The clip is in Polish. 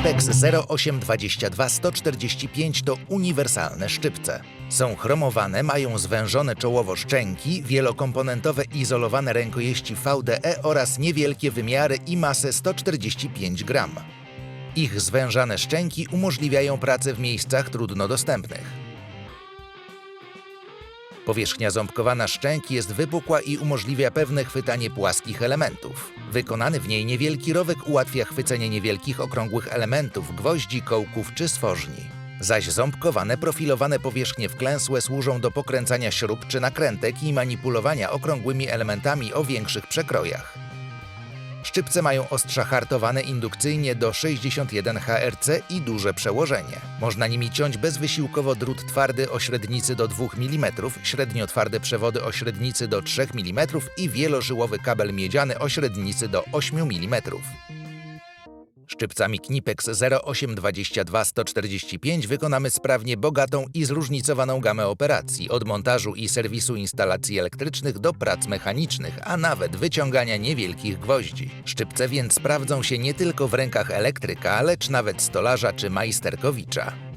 Knipex 0822 145 to uniwersalne szczypce. Są chromowane, mają zwężone czołowo szczęki, wielokomponentowe izolowane rękojeści VDE oraz niewielkie wymiary i masę 145 gram. Ich zwężane szczęki umożliwiają pracę w miejscach trudno dostępnych. Powierzchnia ząbkowana szczęki jest wypukła i umożliwia pewne chwytanie płaskich elementów. Wykonany w niej niewielki rowek ułatwia chwycenie niewielkich okrągłych elementów, gwoździ, kołków czy stworzni. Zaś ząbkowane, profilowane powierzchnie wklęsłe służą do pokręcania śrub czy nakrętek i manipulowania okrągłymi elementami o większych przekrojach. Szczypce mają ostrza hartowane indukcyjnie do 61 HRC i duże przełożenie. Można nimi ciąć bezwysiłkowo drut twardy o średnicy do 2 mm, średnio twarde przewody o średnicy do 3 mm i wielożyłowy kabel miedziany o średnicy do 8 mm. Szczypcami Knipex 0822 145 wykonamy sprawnie bogatą i zróżnicowaną gamę operacji, od montażu i serwisu instalacji elektrycznych do prac mechanicznych, a nawet wyciągania niewielkich gwoździ. Szczypce więc sprawdzą się nie tylko w rękach elektryka, lecz nawet stolarza czy majsterkowicza.